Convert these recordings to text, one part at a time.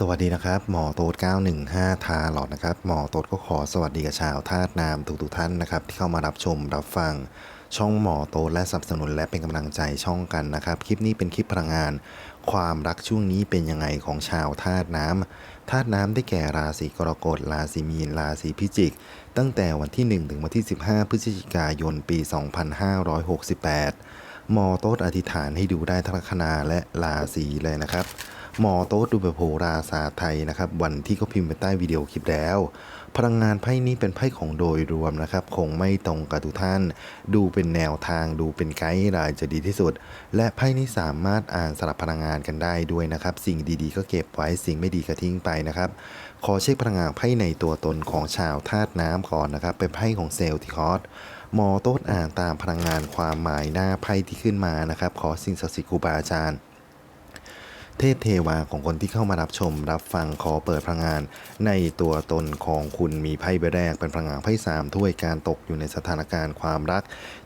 สวัสดีนะครับ หมอโต๊ด915 ทาหลอดนะครับ หมอโต๊ดก็ขอสวัสดีกับชาวธาตุน้ำทุกๆท่านนะครับ ที่เข้ามารับชมรับฟัง ช่องหมอโต๊ดและสนับสนุนและเป็นกำลังใจช่องกันนะครับ คลิปนี้เป็นคลิปพลังงาน ความรักช่วงนี้เป็นยังไงของชาวธาตุน้ำธาตุน้ำได้แก่ราศีกรกฎ ราศีมีน ราศีพิจิก ตั้งแต่วันที่ 1 ถึงวันที่ 15 พฤศจิกายน ปี 2568 หมอโต๊ดอธิษฐานให้ดูได้ทั้งลัคนาและราศีเลยนะครับ หมอโต๊ดดูแบบโหราศาสตร์ไทยนะครับ วันที่เขาพิมพ์ไปใต้วิดีโอคลิปแล้ว พลังงานไพ่นี้เป็นไพ่ของโดยรวมนะครับ คงไม่ตรงกับทุกท่าน ดูเป็นแนวทางดูเป็นไกด์ไลน์จะดีที่สุด และไพ่นี้สามารถอ่านสลับพลังงานกันได้ด้วยนะครับ สิ่งดีๆ ก็เก็บไว้สิ่งไม่ดีก็ทิ้งไปนะครับ ขอเช็คพลังงานไพ่ในตัวตนของชาวธาตุน้ำก่อนนะครับ เป็นไพ่ของเซลล์ที่คอร์สหมอโต๊ดอ่านตามพลังงานความหมายหน้าไพ่ที่ขึ้นมานะครับ ขอสิ่งศักดิ์สิทธิ์ครูบาอาจารย์ เทพเทวาของคนที่เข้ามารับชม รับฟังขอเปิดพลังงาน ในตัวตนของคุณมีไพ่ใบแรกเป็นพลังงานไพ่สามถ้วยการตกอยู่ในสถานการณ์ความรัก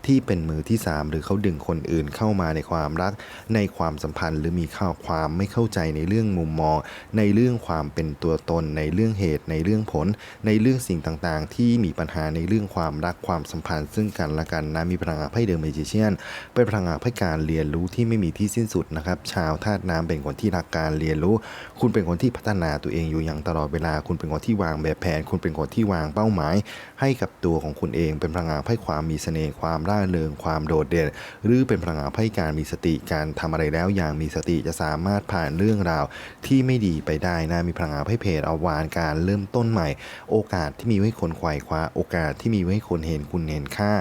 ที่เป็นมือที่สามหรือเขาดึงคนอื่นเข้ามาในความรัก ในความสัมพันธ์หรือมีข้าวความไม่เข้าใจในเรื่องมุมมอง ในเรื่องความเป็นตัวตน ในเรื่องเหตุ ในเรื่องผล ในเรื่องสิ่งต่างๆ ที่มีปัญหาในเรื่องความรักความสัมพันธ์ ซึ่งกันและกันนะมีพลังงานไพ่เดอร์เมจิเชียนเป็นพลังงานไพ่การเรียนรู้ที่ไม่มีที่สิ้นสุดนะครับชาวธาตุน้ำเป็นคนที่รักการเรียนรู้ คุณเป็นคนที่พัฒนาตัวเองอยู่อย่างตลอดเวลา คุณเป็นคนที่วางแบบแผน คุณเป็นคนที่วางเป้าหมาย ให้กับตัวของคุณเอง เป็นพลังงานไพ่ความมีเสน่ห์ความร่าเริงความโดดเด่น หรือเป็นพลังงานไพ่การมีสติการทำอะไรแล้วอย่างมีสติจะสามารถผ่านเรื่องราวที่ไม่ดีไปได้นะมีพลังงานไพ่เพจเอาวานการเริ่มต้นใหม่ โอกาสที่มีไว้คนไขว่คว้าโอกาสที่มีไว้คนเห็นคุณเห็นค่า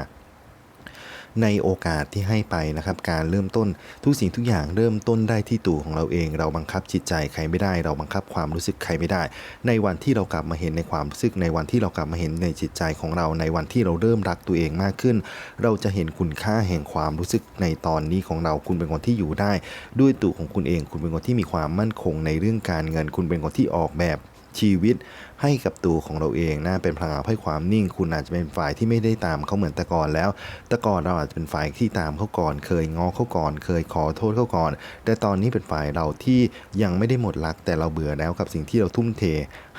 ในโอกาสที่ให้ไปนะครับ การเริ่มต้นทุกสิ่งทุกอย่างเริ่มต้นได้ที่ตัวของเราเอง เราบังคับจิตใจใครไม่ได้ เราบังคับความรู้สึกใครไม่ได้ ในวันที่เรากลับมาเห็นในความรู้สึกในวันที่เรากลับมาเห็นในจิตใจของเรา ในวันที่เราเริ่มรักตัวเองมากขึ้น เราจะเห็นคุณค่าแห่งความรู้สึกในตอนนี้ของเราคุณเป็นคนที่อยู่ได้ ด้วยตัวของคุณเอง คุณเป็นคนที่มีความมั่นคงในเรื่องการเงิน คุณเป็นคนที่ออกแบบ ชีวิตให้กับตัวของเราเองนะเป็นพลังงานให้ความนิ่ง คุณอาจจะเป็นฝ่ายที่ไม่ได้ตามเขาเหมือนแต่ก่อนแล้ว แต่ก่อนเราอาจจะเป็นฝ่ายที่ตามเขาก่อน เคยงอเขาก่อน เคยขอโทษเขาก่อน แต่ตอนนี้เป็นฝ่ายเราที่ยังไม่ได้หมดรัก แต่เราเบื่อแล้วกับสิ่งที่เราทุ่มเท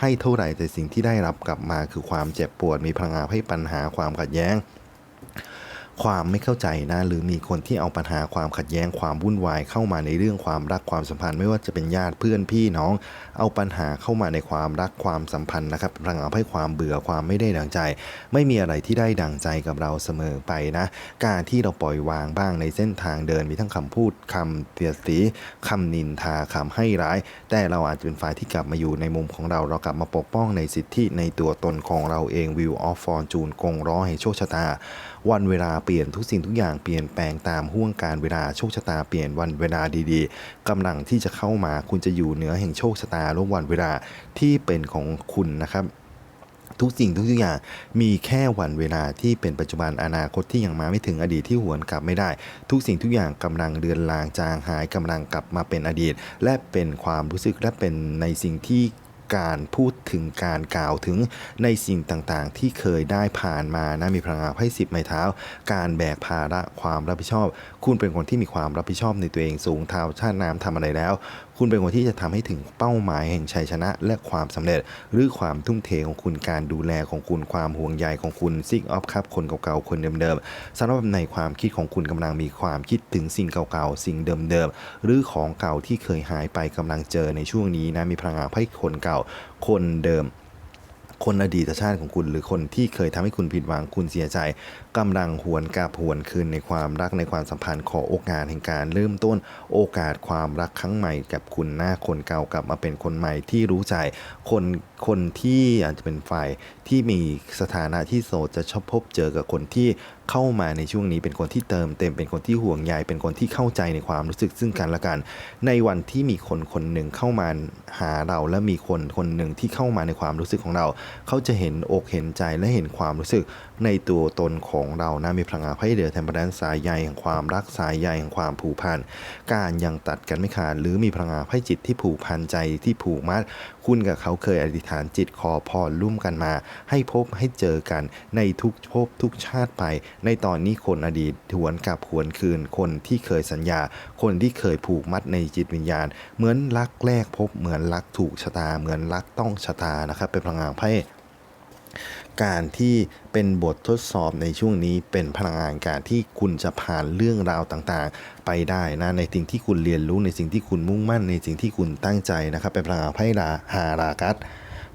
ให้เท่าไหร่แต่สิ่งที่ได้รับกลับมาคือความเจ็บปวดมีพลังงานให้ปัญหาความขัดแย้ง ความไม่เข้าใจนะหรือมีคนที่เอาปัญหาความขัดแย้งความวุ่นวายเข้ามาในเรื่องความรักความสัมพันธ์ ไม่ว่าจะเป็นญาติเพื่อนพี่น้อง เอาปัญหาเข้ามาในความรักความสัมพันธ์นะครับพลังงาให้ความเบื่อความไม่ได้ดังใจ ไม่มีอะไรที่ได้ดังใจกับเราเสมอไปนะ การที่เราปล่อยวางบ้างในเส้นทางเดินมีทั้งคำพูดคำเตียสีคำนินทาคำให้ร้าย แต่เราอาจจะเป็นฝ่ายที่กลับมาอยู่ในมุมของเราเรากลับมาปกป้องในสิทธิในตัวตนของเราเองวิวออฟฟอร์จูนกงร้อให้โชคชะตาวันเวลาเปลี่ยนทุกสิ่งทุกอย่างเปลี่ยนแปลงตามห่วงการเวลาโชคชะตาเปลี่ยนวันเวลาดีๆกำลังที่จะเข้ามาคุณจะอยู่เหนือแห่งโชคชะตาและวันเวลาที่เป็นของคุณนะครับทุกสิ่งทุกอย่างมีแค่วันเวลาที่เป็นปัจจุบันอนาคตที่ยังมาไม่ถึงอดีตที่หวนกลับไม่ได้ ทุกสิ่งทุกอย่างกำลังเดือนลางจางหายกำลังกลับมาเป็นอดีต และเป็นความรู้สึกและเป็นในสิ่งที่ การพูดถึงการกล่าวถึงในสิ่งต่างๆ ที่เคยได้ผ่านมานะมีพลังงานไพ่สิบไม้เท้า การแบกภาระความรับผิดชอบ คุณเป็นคนที่มีความรับผิดชอบในตัวเองสูงเท่าชาติน้ำทำอะไรแล้ว คุณเป็นคนที่จะทำให้ถึงเป้าหมายแห่งชัยชนะ และความสำเร็จ หรือความทุ่มเทของคุณการดูแลของคุณความห่วงใยของคุณซิกออฟครับคนเก่าๆคนเดิมๆสำหรับในความคิดของคุณกำลังมีความคิดถึงสิ่งเก่าๆสิ่งเดิมๆหรือของเก่าที่เคยหายไปกำลังเจอในช่วงนี้นะมีพลังงานให้คนเก่าคนเดิม คนอดีตชาติของคุณ หรือคนที่เคยทำให้คุณผิดหวังคุณเสียใจกำลังหวนกลับหวนคืนในความรักในความสัมพันธ์ขอโอกาสแห่งการเริ่มต้นโอกาสความรักครั้งใหม่กับคุณหน้าคนเก่ากลับมาเป็นคนใหม่ที่รู้ใจคน คนที่อาจจะเป็นฝ่ายที่มีสถานะที่โสดจะชอบพบเจอกับคนที่เข้ามาในช่วงนี้เป็นคนที่เติมเต็มเป็นคนที่ห่วงใยเป็นคนที่เข้าใจในความรู้สึกซึ่งกันและกัน ในวันที่มีคนคนหนึ่งเข้ามาหาเราและมีคนคนหนึ่งที่เข้ามาในความรู้สึกของเรา เขาจะเห็นอกเห็นใจและเห็นความรู้สึก ในตัวตนของเรานะมีพลังงานไพ่เดือดแทมเปอร์แดนสายใยแห่งความรักสายใยแห่งความผูกพันการยังตัดกันไม่ขาดหรือมีพลังงานไพ่จิตที่ผูกพันใจที่ผูกมัดคุณกับเขาเคยอธิษฐานจิตขอพรร่วมกันมา ให้พบให้เจอกันในทุกภพทุกชาติไป ในตอนนี้คนอดีตทวนกลับหวนคืนคนที่เคยสัญญา คนที่เคยผูกมัดในจิตวิญญาณ เหมือนรักแรกพบเหมือนรักถูกชะตา เหมือนรักต้องชะตานะครับเป็นพลังงานไพ่ การที่เป็นบททดสอบในช่วงนี้เป็นพลังงานการที่คุณจะผ่านเรื่องราวต่างๆ ไปได้นะในสิ่งที่คุณเรียนรู้ในสิ่งที่คุณมุ่งมั่น ในสิ่งที่คุณตั้งใจนะครับเป็นพลังงานไพ่ราฮารากัส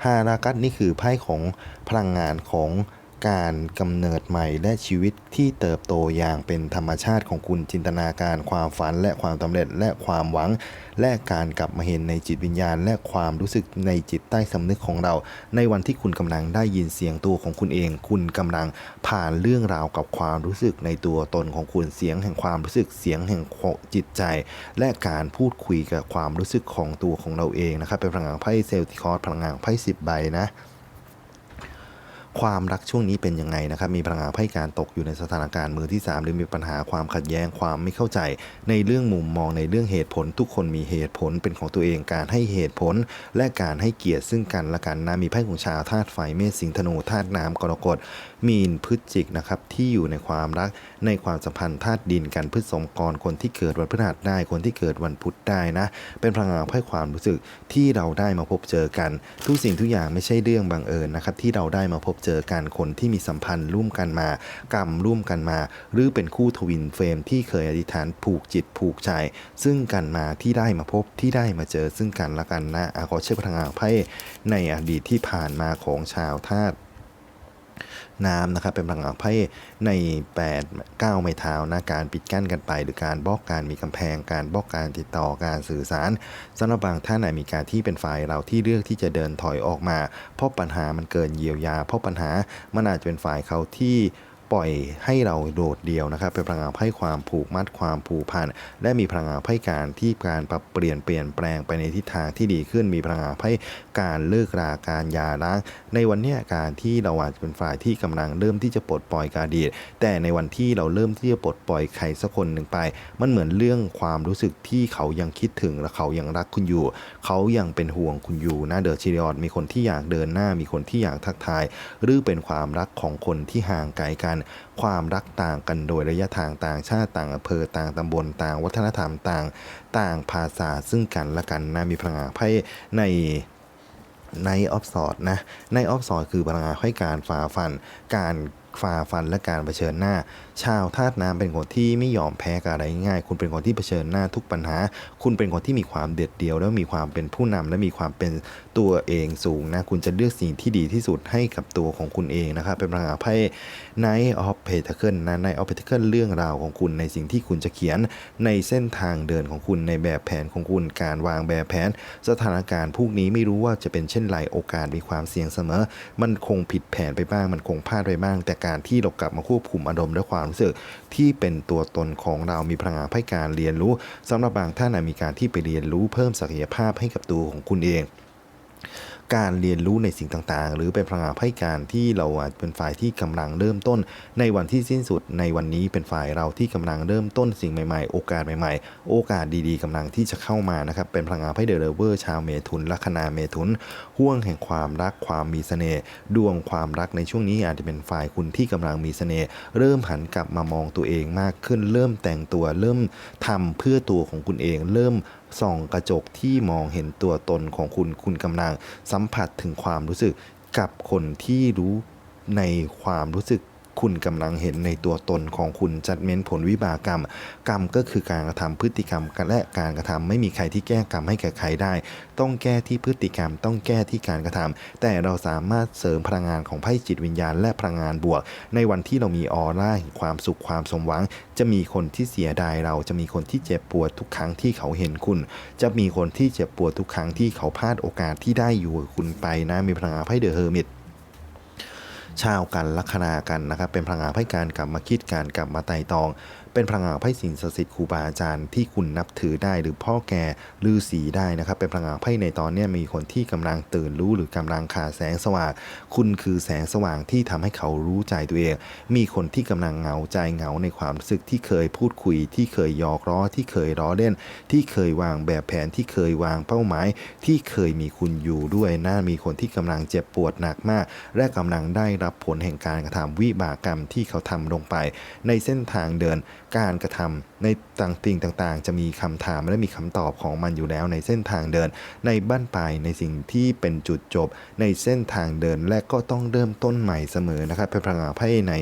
ฮารากัสนี่คือไพ่ของพลังงานของ การกำเนิดใหม่และชีวิตที่เติบโตอย่างเป็นธรรมชาติของคุณจินตนาการความฝันและความสำเร็จและความหวัง และการกลับมาเห็นในจิตวิญญาณ และความรู้สึกในจิตใต้สำนึกของเรา ในวันที่คุณกำลังได้ยินเสียงตัวของคุณเอง คุณกำลังผ่านเรื่องราวกับความรู้สึกในตัวตนของคุณเสียงแห่งความรู้สึกเสียงแห่งจิตใจ และการพูดคุยกับความรู้สึกของตัวของเราเองนะครับเป็นพลังงานไพ่เซลติคอร์สพลังงานไพ่สิบใบนะ ความรักช่วงนี้เป็นยังไงนะครับ มีพลังงานไพ่การตกอยู่ในสถานการณ์มือที่ 3 หรือมีปัญหาความขัดแย้งความไม่เข้าใจ ในเรื่องมุมมองในเรื่องเหตุผล ทุกคนมีเหตุผลเป็นของตัวเองการให้เหตุผล และการให้เกียรติซึ่งกันและกันนะมีไพ่ของชาวธาตุไฟเมษสิงธนูธาตุน้ำกรกฎมีนพฤศจิกนะครับที่อยู่ในความรักในความสัมพันธ์ธาตุดินกันพฤษมกรคนที่เกิดวันพฤหัสได้คนที่เกิดวันพุธได้นะ เป็นพลังงานไพ่ความรู้สึกที่เราได้มาพบเจอกัน ทุกสิ่งทุกอย่างไม่ใช่เรื่องบังเอิญนะครับที่เราได้มาพบเจอกันคนที่มีสัมพันธ์ร่วมกันมา กรรมร่วมกันมา หรือเป็นคู่ทวินเฟรมที่เคยอธิษฐานผูกจิตผูกใจ ซึ่งกันมาที่ได้มาพบที่ได้มาเจอซึ่งกันและกันนะอาขอเชื่อพลังงานไพ่ในอดีตที่ผ่านมาของชาวธาตุ น้ำนะครับเป็นพลังงานไพ่ใน 8 9 ไม้เท้านะการปิดกั้นกันไป หรือการบล็อกการมีกำแพง การบล็อกการติดต่อการสื่อสารสำหรับบางท่านอาจมีการที่เป็นฝ่ายเราที่เลือกที่จะเดินถอยออกมา เพราะปัญหามันเกินเยียวยา เพราะปัญหามันอาจจะเป็นฝ่ายเขาที่ ปล่อยให้เราโดดเดี่ยวนะครับ เป็นพลังงานไพ่ความผูกมัดความผูกพันและมีพลังงานไพ่การที่การปรับเปลี่ยนเปลี่ยนแปลงไปในทิศทางที่ดีขึ้น มีพลังงานไพ่การเลิกราการยาร้าง ในวันนี้การที่เราอาจจะเป็นฝ่ายที่กำลังเริ่มที่จะปลดปล่อยการดีตแต่ในวันที่เราเริ่มที่จะปลดปล่อยใครสักคนหนึ่งไป มันเหมือนเรื่องความรู้สึกที่เขายังคิดถึงและเขายังรักคุณอยู่ เขายังเป็นห่วงคุณอยู่นะเดอร์ชิริออดมีคนที่อยากเดินหน้ามีคนที่อยากทักทาย หรือเป็นความรักของคนที่ห่างไกลกันความรักต่างกันโดยระยะทางต่างชาติต่างอำเภอต่างตำบลต่างวัฒนธรรมต่างต่างภาษาซึ่งกันและกันนะมีพลังงานไพ่ในในออฟสอดนะในออฟสอดคือพลังงานให้การฝ่าฟันการ ฝ่าฟันและการเผชิญหน้า ชาวธาตุน้ำเป็นคนที่ไม่ยอมแพ้กับอะไรง่าย คุณเป็นคนที่เผชิญหน้าทุกปัญหา คุณเป็นคนที่มีความเด็ดเดี่ยว แล้วมีความเป็นผู้นำและมีความเป็นตัวเองสูงนะ คุณจะเลือกสิ่งที่ดีที่สุดให้กับตัวของคุณเองนะครับเป็นพลังงานไพ่ Night of Pentacle นะ Night of Pentacle เรื่องราวของคุณในสิ่งที่คุณจะเขียนในเส้นทางเดินของคุณในแบบแผนของคุณการวางแบบแผน สถานการณ์พวกนี้ไม่รู้ว่าจะเป็นเช่นไรโอกาสมีความเสี่ยงเสมอ มันคงผิดแผนไปบ้างมันคงพลาดไปบ้างแต่การที่เรากลับมาควบคุมอารมณ์และความรู้สึกที่เป็นตัวตนของเรามีพลังงานให้การเรียนรู้สำหรับบางท่านมีการที่ไปเรียนรู้เพิ่มศักยภาพให้กับตัวของคุณเอง การเรียนรู้ในสิ่งต่างๆ หรือเป็นพลังงานให้การที่เราอาจเป็นฝ่ายที่กำลังเริ่มต้น ในวันที่สิ้นสุดในวันนี้เป็นฝ่ายเราที่กำลังเริ่มต้นสิ่งใหม่ๆ โอกาสใหม่ๆ โอกาสดีๆกำลังที่จะเข้ามานะครับเป็นพลังงานให้เดอะเลเวอร์ชาวเมถุนลัคนาเมถุนห่วงแห่งความรักความมีเสน่ห์ดวงความรักในช่วงนี้อาจจะเป็นฝ่ายคุณที่กำลังมีเสน่ห์เริ่มหันกลับมามองตัวเองมากขึ้น เริ่มแต่งตัวเริ่มทำเพื่อตัวของคุณเอง เริ่ม ส่องกระจกที่มองเห็นตัวตนของคุณ คุณกำลังสัมผัสถึงความรู้สึกกับคนที่รู้ในความรู้สึก คุณกำลังเห็นในตัวตนของคุณจัดเม้นผลวิบากกรรม กรรมก็คือการกระทำพฤติกรรมและการกระทำไม่มีใครที่แก้กรรมให้แก่ใครได้ ต้องแก้ที่พฤติกรรม ต้องแก้ที่การกระทำแต่เราสามารถเสริมพลังงานของไพ่จิตวิญญาณ และพลังงานบวก ในวันที่เรามีออร่าความสุขความสมหวัง จะมีคนที่เสียดายเราจะมีคนที่เจ็บปวดทุกครั้งที่เขาเห็นคุณ จะมีคนที่เจ็บปวดทุกครั้งที่เขาพลาดโอกาสที่ได้อยู่กับคุณไปนะมีพลังงานไพ่เดอะเฮอร์มิต ชาวกันลัคนากันนะครับเป็นพลังงานให้การกลับมาคิดการกลับมาไต่ตอง เป็นพลังงานไพ่สิ่งศักดิ์สิทธิ์ครูบาอาจารย์ที่คุณนับถือได้ หรือพ่อแก่ฤาษีได้นะครับ เป็นพลังงานไพ่ในตอนนี้มีคนที่กำลังตื่นรู้หรือกำลังขาดแสงสว่าง คุณคือแสงสว่างที่ทำให้เขารู้ใจตัวเอง มีคนที่กำลังเหงาใจเหงาในความรู้สึกที่เคยพูดคุย ที่เคยหยอกล้อที่เคยล้อเล่น ที่เคยวางแบบแผนที่เคยวางเป้าหมาย ที่เคยมีคุณอยู่ด้วยน่ามีคนที่กำลังเจ็บปวดหนักมาก และกำลังได้รับผลแห่งการกระทำวิบากกรรมที่เขาทำลงไป ในเส้นทางเดิน การกระทำในต่างสิ่งต่างๆ จะมีคำถามและมีคำตอบของมันอยู่แล้วในเส้นทางเดิน ในบ้านปลายในสิ่งที่เป็นจุดจบ ในเส้นทางเดินและก็ต้องเริ่มต้นใหม่เสมอนะครับเป็นพลังงานไพ่ใน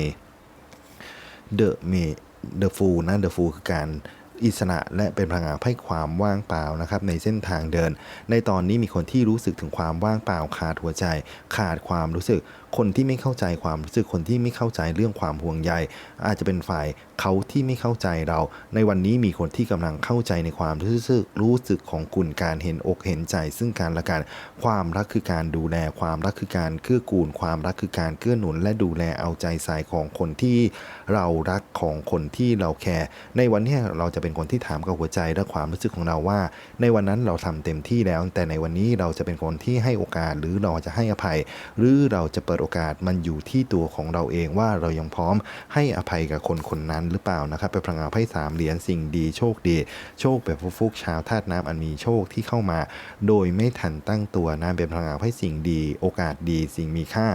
เดอะเมเดอะฟูนะเดอะฟูคือการอิสระและเป็นพลังงานไพ่ความว่างเปล่านะครับในเส้นทางเดิน ในตอนนี้มีคนที่รู้สึกถึงความว่างเปล่าขาดหัวใจ ขาดความรู้สึก คนที่ไม่เข้าใจความรู้สึกคนที่ไม่เข้าใจเรื่องความห่วงใย อาจจะเป็นฝ่ายเขาที่ไม่เข้าใจเรา ในวันนี้มีคนที่กำลังเข้าใจในความรู้สึกรู้สึกของคุณการเห็นอกเห็นใจ ซึ่งกันและกันความรักคือการดูแล ความรักคือการเกื้อกูล ความรักคือการเกื้อหนุน และดูแลเอาใจใส่ของคนที่เรารักของคนที่เราแคร์ในวันนี้เราจะเป็นคนที่ถามกับหัวใจและความรู้สึกของเราว่า ในวันนั้นเราทำเต็มที่แล้ว แต่ในวันนี้เราจะเป็นคนที่ให้โอกาสหรือเราจะให้อภัย หรือเราจะเปิดโอกาสมันอยู่ที่ตัวของเราเองว่าเรายังพร้อมให้อภัยกับคนคนนั้นหรือเปล่านะครับเป็นพลังงานไพ่สามเหรียญสิ่งดีโชคดี โชคแบบฟุกๆชาวธาตุน้ำอันมีโชคที่เข้ามา โดยไม่ทันตั้งตัวนะเป็นพลังงานไพ่สิ่งดี โอกาสดีสิ่งมีค่า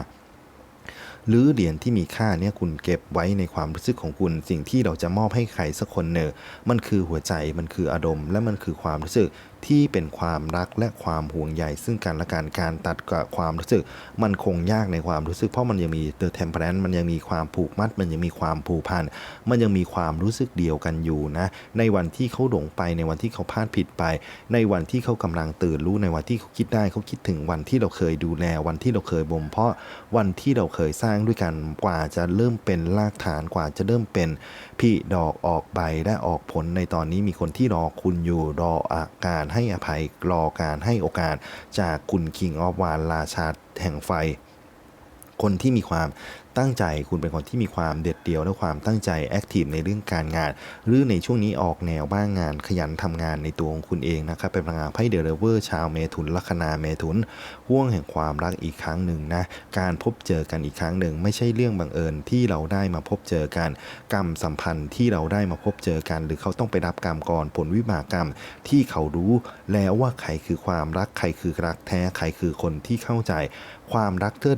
หรือเหรียญที่มีค่าเนี่ยคุณเก็บไว้ในความรู้สึกของคุณ สิ่งที่เราจะมอบให้ใครสักคนเนอมันคือหัวใจมันคืออารมณ์ และมันคือความรู้สึก ที่เป็นความรักและความห่วงใยซึ่งกันและกันการตัดกับความรู้สึก มันคงยากในความรู้สึก เพราะมันยังมีเ h อ temperance มันยังมีความผูกมัด มันยังมีความผูกพันมันยังมีความรู้สึกเดียวกันอยู่นะ ในวันที่เขาหลงไปในวันที่เขาพลาดผิดไป ในวันที่เขากำลังตื่นรู้ในวันที่เขาคิดได้เขาคิดถึงวันที่เราเคยดูแลวันที่เราเคยบ่มเพาะวันที่เราเคยสร้างด้วยกันกว่าจะเริ่มเป็นรากฐานกว่าจะเริ่มเป็นพี่ดอกออกใบและออกผลในตอนนี้มีคนที่รอคุณอยู่รออาการให้อภัยรอการให้โอกาสจากคุณคิงออฟวานราชาแห่งไฟ คนที่มีความ ตั้งใจ คุณเป็นคนที่มีความเด็ดเดี่ยวและความตั้งใจแอคทีฟในเรื่องการงาน หรือในช่วงนี้ออกแนวบ้างงานขยันทำงานในตัวของคุณเองนะครับเป็นพลังงานไพ่เดลเวอร์ชาวเมถุนลัคนาเมถุนห่วงแห่งความรักอีกครั้งหนึ่งนะการพบเจอกันอีกครั้งหนึ่ง ไม่ใช่เรื่องบังเอิญที่เราได้มาพบเจอกัน กรรมสัมพันธ์ที่เราได้มาพบเจอกัน หรือเขาต้องไปรับกรรมก่อนผลวิบากกรรมที่เขารู้แล้วว่าใครคือความรักใครคือรักแท้ใครคือคนที่เข้าใจ ความรักเทิด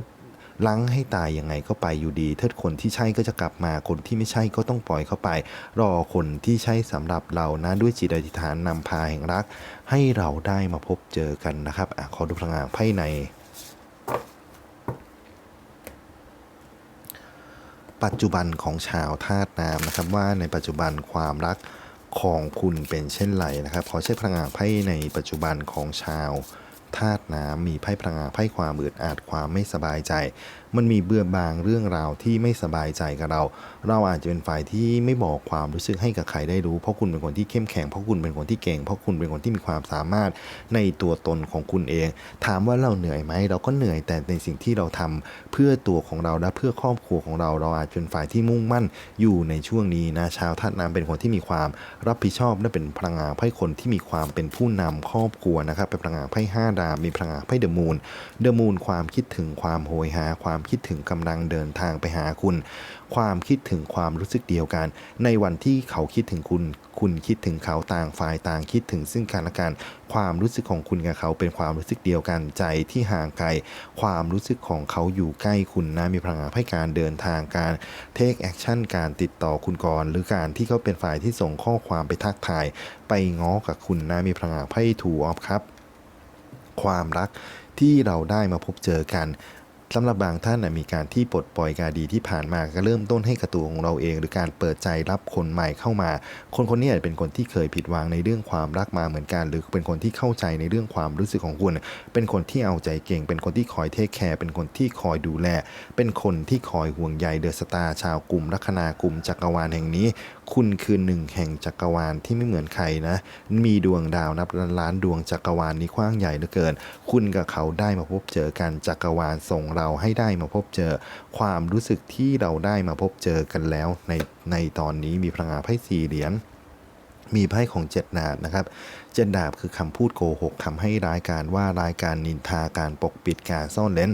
ลังให้ตายยังไงก็ไปอยู่ดีเทิดคนที่ใช่ก็จะกลับมาคนที่ไม่ใช่ก็ต้องปล่อยเข้าไป รอคนที่ใช่สำหรับเรานะด้วยจิตอธิษฐานนำพาแห่งรัก ให้เราได้มาพบเจอกันนะครับอขอดูพลังงานไพ่ในปัจจุบันของชาวธาตุน้ำนะครับว่าในปัจจุบันความรักของคุณเป็นเช่นไรนะครับขอใช้พลังงานไพ่ในปัจจุบันของชาวธาตุ ธาตุน้ำมีไพ่พลังงานไพ่ความอึดอัดความไม่สบายใจ มันมีเบื่อบางเรื่องราวที่ไม่สบายใจกับเรา เราอาจจะเป็นฝ่ายที่ไม่บอกความรู้สึกให้กับใครได้รู้ เพราะคุณเป็นคนที่เข้มแข็งเพราะคุณเป็นคนที่เก่ง เพราะคุณเป็นคนที่มีความสามารถในตัวตนของคุณเอง ถามว่าเราเหนื่อยไหมเราก็เหนื่อยแต่ในสิ่งที่เราทำเพื่อตัวของเราและเพื่อครอบครัวของเรา เราอาจเป็นฝ่ายที่มุ่งมั่นอยู่ในช่วงนี้นะชาวธาตุน้ำเป็นคนที่มีความรับผิดชอบและเป็นพลังงานไพ่คนที่มีความเป็นผู้นำครอบครัวนะครับเป็นพลังงานไพ่ห้าดาบมีพลังงานไพ่เดอะมูนเดอะมูนความคิดถึงความโหยหา ความคิดถึงกำลังเดินทางไปหาคุณ ความคิดถึงความรู้สึกเดียวกัน ในวันที่เขาคิดถึงคุณ คุณคิดถึงเขาต่างฝ่ายต่างคิดถึงซึ่งกันและกัน ความรู้สึกของคุณกับเขาเป็นความรู้สึกเดียวกันใจที่ห่างไกล ความรู้สึกของเขาอยู่ใกล้คุณนะมีพลังงานให้การเดินทางการเทคแอคชั่นการติดต่อคุณก่อน หรือการที่เขาเป็นฝ่ายที่ส่งข้อความไปทักทาย ไปง้อกับคุณนะมีพลังงานไพ่ถูออฟครับ ความรักที่เราได้มาพบเจอกัน สำหรับบางท่านนะมีการที่ปลดปล่อยการดีที่ผ่านมาก็เริ่มต้นให้กระตัวของเราเอง หรือการเปิดใจรับคนใหม่เข้ามา คนคนนี้อาจเป็นคนที่เคยผิดหวังในเรื่องความรักมาเหมือนกัน หรือเป็นคนที่เข้าใจในเรื่องความรู้สึกของคุณ เป็นคนที่เอาใจเก่ง เป็นคนที่คอยเทคแคร์เป็นคนที่คอยดูแล เป็นคนที่คอยห่วงใยเดอะสตาร์ชาวกลุ่มลัคนากลุ่มจักรวาลแห่งนี้ คุณคือหนึ่งแห่งจักรวาลที่ไม่เหมือนใครนะ มีดวงดาวนับล้านล้านดวงจักรวาลนี้กว้างใหญ่เหลือเกิน คุณกับเขาได้มาพบเจอกันจักรวาลส่งเราราให้ได้มาพบเจอ ความรู้สึกที่เราได้มาพบเจอกันแล้ว ในในตอนนี้มีพลังงานไพ่สี่เหรียญมีไพ่ของเจ็ดนาดนะครับ เจ็ดดาบคือคำพูดโกหกคำให้รายการว่ารายการนินทาการปกปิดการซ่อนเล้น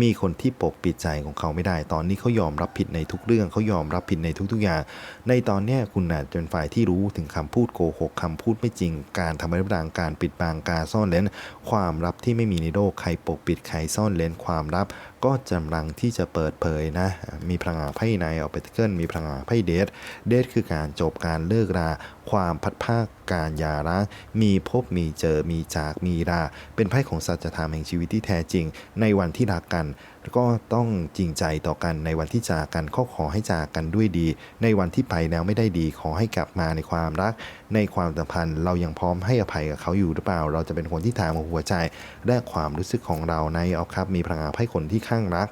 มีคนที่ปกปิดใจของเขาไม่ได้ ตอนนี้เขายอมรับผิดในทุกเรื่องเขายอมรับผิดในทุกๆอย่าง ในตอนนี้คุณอาจจะเป็นฝ่ายที่รู้ถึงคำพูดโกหกคำพูดไม่จริง การทำร้ายร่างการปิดบังการซ่อนเล้นความลับที่ไม่มีในโลกใครปกปิดใครซ่อนเล้นความลับ ก็กำลังที่จะเปิดเผยนะ มีพลังงานไพ่ในออเปติเกิลมีพลังงานไพ่เดทเดทคือการจบการเลิกรา ความพัดภาคการยาร้างมีพบมีเจอมีจากมีรา เป็นไพ่ของสัจธรรมแห่งชีวิตที่แท้จริง ในวันที่รักกัน ก็ต้องจริงใจต่อกันในวันที่จากกันก็ขอให้จากกันด้วยดี ในวันที่ไปแล้วไม่ได้ดี ขอให้กลับมาในความรัก ในความสัมพันธ์ เรายังพร้อมให้อภัยกับเขาอยู่หรือเปล่า เราจะเป็นคนที่ถามหัวใจและความรู้สึกของเราในเอาครับ มีพลังงานไพ่คนที่ข้างรัก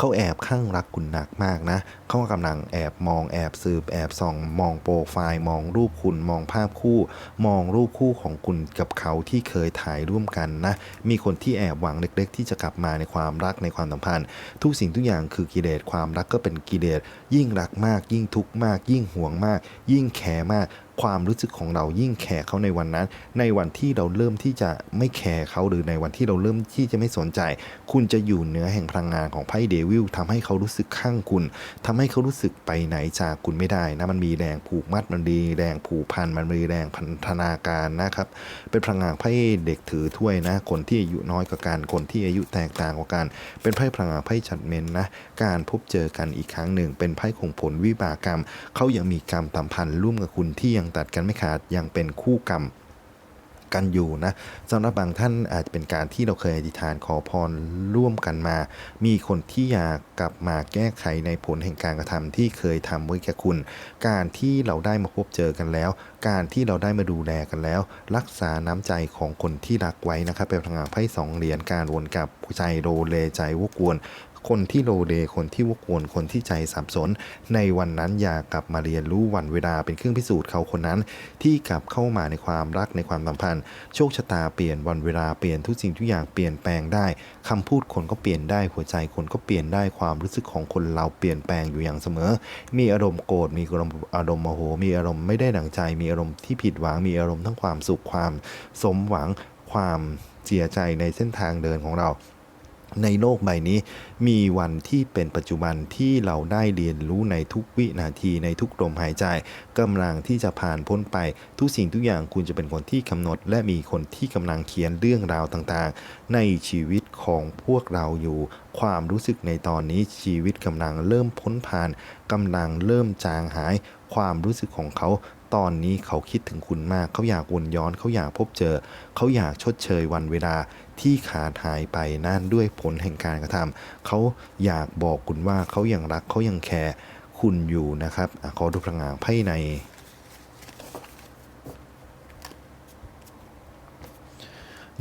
เขาแอบข้างรักคุณหนักมากนะเขากำลังแอบมองแอบสืบแอบส่อง มองโปรไฟล์ มองรูปคุณมองภาพคู่ มองรูปคู่ของคุณกับเขาที่เคยถ่ายร่วมกันนะ มีคนที่แอบหวังเล็ก ๆ ที่จะกลับมาในความรักในความสัมพันธ์ ทุกสิ่งทุกอย่างคือกิเลสความรักก็เป็นกิเลสยิ่งรักมาก ยิ่งทุกข์มาก ยิ่งห่วงมาก ยิ่งแคร์มาก ความรู้สึกของเรายิ่งแคร์เขาในวันนั้น ในวันที่เราเริ่มที่จะไม่แคร์เขาหรือในวันที่เราเริ่มที่จะไม่สนใจ คุณจะอยู่เหนือแห่งพลังงานของไพ่เดวิลทำให้เขารู้สึกข้างคุณทำให้เขารู้สึกไปไหนจากคุณไม่ได้นะมันมีแรงผูกมัดมันมีแรงผูกพันมันมีแรงพันธนาการนะครับเป็นพลังงานไพ่เด็กถือถ้วยนะ คนที่อายุน้อยกว่ากันคนที่อายุแตกต่างกว่ากัน เป็นไพ่พลังงานไพ่จัดเมนนะการพบเจอกันอีกครั้งหนึ่ง เป็นไพ่ของผลวิบากกรรมเขายังมีกรรมสัมพันธ์ร่วมกับคุณที่ยังตัดกันไม่ขาดยังเป็นคู่กรรมกันอยู่นะสำหรับบางท่านอาจจะเป็นการที่เราเคยอธิษฐานขอพรร่วมกันมา มีคนที่อยากกลับมาแก้ไขในผลแห่งการกระทำที่เคยทำไว้แก่คุณ การที่เราได้มาพบเจอกันแล้ว การที่เราได้มาดูแลกันแล้ว รักษาน้ำใจของคนที่รักไว้นะครับเป็นพลังงานไพ่สองเหรียญการวนกับใจโลเลใจวกวน คนที่โลเลคนที่วกวน คนที่ใจสับสน ในวันนั้นอย่ากลับมาเรียนรู้วันเวลาเป็นเครื่องพิสูจน์เขาคนนั้น ที่กลับเข้ามาในความรักในความสัมพันธ์ โชคชะตาเปลี่ยนวันเวลาเปลี่ยนทุกสิ่งทุกอย่างเปลี่ยนแปลงได้คำพูดคนก็เปลี่ยนได้หัวใจคนก็เปลี่ยนได้ความรู้สึกของคนเราเปลี่ยนแปลงอยู่อย่างเสมอ มีอารมณ์โกรธมีอารมณ์อารมณ์โมโห มีอารมณ์ไม่ได้ดังใจ มีอารมณ์ที่ผิดหวังมีอารมณ์ทั้งความสุขความสมหวังความเสียใจในเส้นทางเดินของเรา ในโลกใบนี้ มีวันที่เป็นปัจจุบันที่เราได้เรียนรู้ในทุกวินาทีในทุกลมหายใจกำลังที่จะผ่านพ้นไป ทุกสิ่งทุกอย่างคุณจะเป็นคนที่กำหนด และมีคนที่กำลังเขียนเรื่องราวต่างๆ ในชีวิตของพวกเราอยู่ ความรู้สึกในตอนนี้ชีวิตกำลังเริ่มพ้นผ่านกำลังเริ่มจางหาย ความรู้สึกของเขา ตอนนี้เขาคิดถึงคุณมาก เขาอยากวนย้อนเขาอยากพบเจอ เขาอยากชดเชยวันเวลาที่ขาดหายไปนั่นด้วยผลแห่งการกระทำเขาอยากบอกคุณว่าเขายังรักเขายังแคร์คุณอยู่นะครับอขอดูพลังงานไพ่ใน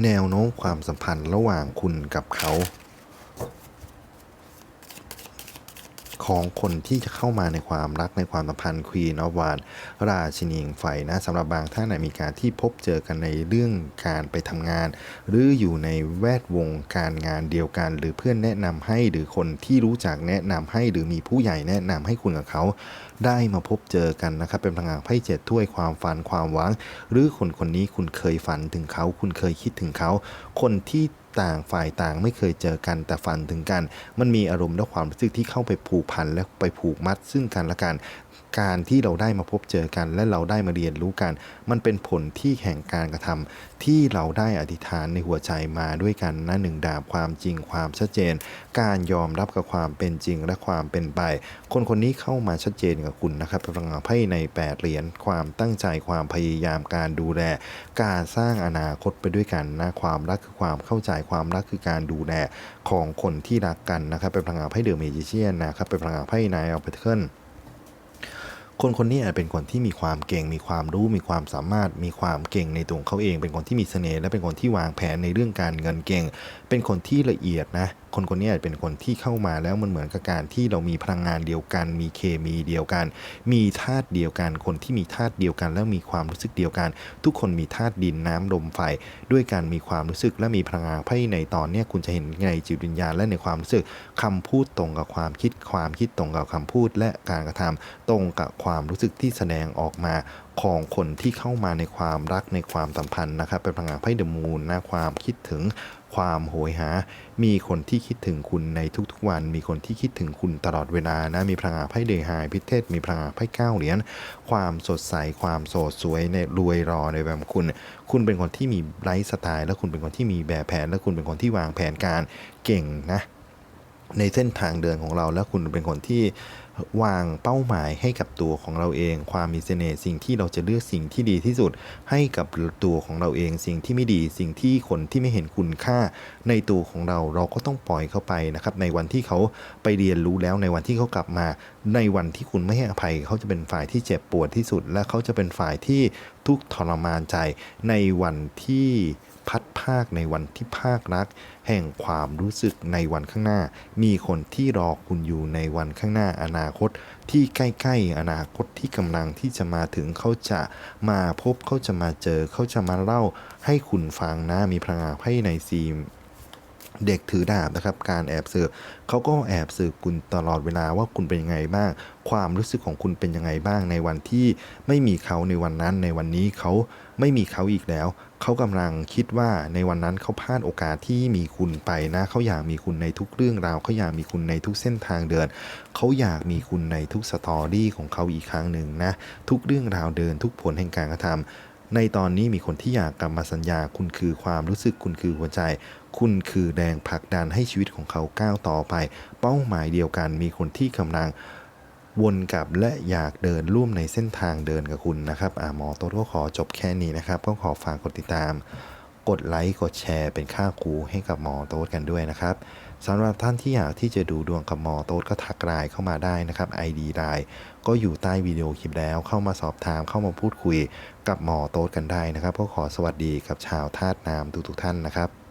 แนวโน้มความสัมพันธ์ระหว่างคุณกับเขา ของคนที่จะเข้ามาในความรักในความสัมพันธ์ควีนอวานราชินีงไฟนะสำหรับบางท่านนมีการที่พบเจอกันในเรื่องการไปทำงาน หรืออยู่ในแวดวงการงานเดียวกัน หรือเพื่อนแนะนำให้หรือคนที่รู้จักแนะนำให้ หรือมีผู้ใหญ่แนะนำให้คุณกับเขา ได้มาพบเจอกันนะครับเป็นพลังงานไพ่เจ็ดถ้วยความฝันความหวัง หรือคนคนนี้คุณเคยฝันถึงเขา คุณเคยคิดถึงเขา คนที่ ต่างฝ่ายต่างไม่เคยเจอกันแต่ฝันถึงกัน มันมีอารมณ์และความรู้สึกที่เข้าไปผูกพันและไปผูกมัดซึ่งกันและกัน การที่เราได้มาพบเจอกัน และเราได้มาเรียนรู้กัน มันเป็นผลที่แห่งการกระทำที่เราได้อธิษฐานในหัวใจมาด้วยกันนะหนึ่งดาบความจริงความชัดเจน การยอมรับกับความเป็นจริงและความเป็นไป คนคนนี้เข้ามาชัดเจนกับคุณนะครับพลังงานไพ่ในแปดเหรียญความตั้งใจความพยายามการดูแล การสร้างอนาคตไปด้วยกันนะความรักคือความเข้าใจความรักคือการดูแลของคนที่รักกันนะครับเป็นพลังงานไพ่เดอะเมจิเชียนนะครับเป็นพลังงานไพ่นายอัลเปเทิล คนคนนี้อาจเป็นคนที่มีความเก่ง มีความรู้ มีความสามารถ มีความเก่งในตัวของเขาเอง เป็นคนที่มีเสน่ห์ และเป็นคนที่วางแผนในเรื่องการเงินเก่ง เป็นคนที่ละเอียดนะ คนคนนี้เป็นคนที่เข้ามาแล้วมันเหมือนกับการที่เรามีพลังงานเดียวกัน มีเคมีเดียวกัน มีธาตุเดียวกัน คนที่มีธาตุเดียวกัน แล้วมีความรู้สึกเดียวกัน ทุกคนมีธาตุดินน้ำลมไฟ ด้วยการมีความรู้สึกและมีพลังงานไพ่ในตอนนี้คุณจะเห็นในจิตวิญญาณและในความรู้สึกคำพูดตรงกับความคิดความคิดตรงกับคำพูดและการกระทำตรงกับความรู้สึกที่แสดงออกมา ของคนที่เข้ามาในความรักในความสัมพันธ์นะครับ เป็นพลังงานไพ่เดอะมูนนะความคิดถึงความโหยหา มีคนที่คิดถึงคุณในทุกๆวัน มีคนที่คิดถึงคุณตลอดเวลานะ มีพลังงานไพ่เดย์ไฮพิเทศ มีพลังงานไพ่เก้าเหรียญ ความสดใส ความโสดสวยในรวยรอในแบบคุณ คุณเป็นคนที่มีไลฟ์สไตล์ และคุณเป็นคนที่มีแบบแผน และคุณเป็นคนที่วางแผนการเก่งนะ ในเส้นทางเดินของเรา และคุณเป็นคนที่ วางเป้าหมายให้กับตัวของเราเอง ความมีเสน่ห์สิ่งที่เราจะเลือกสิ่งที่ดีที่สุด ให้กับตัวของเราเอง สิ่งที่ไม่ดีสิ่งที่คนที่ไม่เห็นคุณค่า ในตัวของเราเราก็ต้องปล่อยเข้าไปนะครับ ในวันที่เขาไปเรียนรู้แล้วในวันที่เขากลับมา ในวันที่คุณไม่ให้อภัย เขาจะเป็นฝ่ายที่เจ็บปวดที่สุด และเขาจะเป็นฝ่ายที่ทุกทรมานใจ ในวันที่ พัดภาคในวันที่ภาครัก แห่งความรู้สึกในวันข้างหน้า มีคนที่รอคุณอยู่ในวันข้างหน้าอนาคต ที่ใกล้ๆอนาคตที่กำลังที่จะมาถึงเขาจะมาพบเขาจะมาเจอเขาจะมาเล่าให้คุณฟังนะมีพลังงานไพ่ในซีมเด็กถือดาบนะครับ การแอบสืบเขาก็แอบสืบคุณตลอดเวลาว่าคุณเป็นยังไงบ้าง ความรู้สึกของคุณเป็นยังไงบ้างในวันที่ไม่มีเขาในวันนั้นในวันนี้เขา ไม่มีเขาอีกแล้ว เขากำลังคิดว่าในวันนั้นเขาพลาดโอกาสที่มีคุณไปนะ เขาอยากมีคุณในทุกเรื่องราว เขาอยากมีคุณในทุกเส้นทางเดิน เขาอยากมีคุณในทุกสตอรี่ของเขาอีกครั้งหนึ่งนะ ทุกเรื่องราวเดิน ทุกผลแห่งการกระทำในตอนนี้มีคนที่อยากกลับมาสัญญา คุณคือความรู้สึกคุณคือหัวใจ คุณคือแรงผลักดันให้ชีวิตของเขาก้าวต่อไป เป้าหมายเดียวกันมีคนที่กำลัง วนกลับและอยากเดินร่วมในเส้นทางเดินกับคุณนะครับอ่าหมอโต้ก็ขอจบแค่นี้นะครับ ก็ขอฝากกดติดตาม กดไลค์กดแชร์เป็นค่าครูให้กับหมอโต๊ดกันด้วยนะครับสำหรับท่านที่อยากที่จะดูดวงกับหมอโต๊ดก็ทักไลน์เข้ามาได้นะครับ ID ไลน์ก็อยู่ใต้วิดีโอคลิปแล้วเข้ามาสอบถามเข้ามาพูดคุยกับหมอโต๊ดกันได้นะครับ ก็ขอสวัสดีกับชาวธาตุน้ำทุกๆท่านนะครับ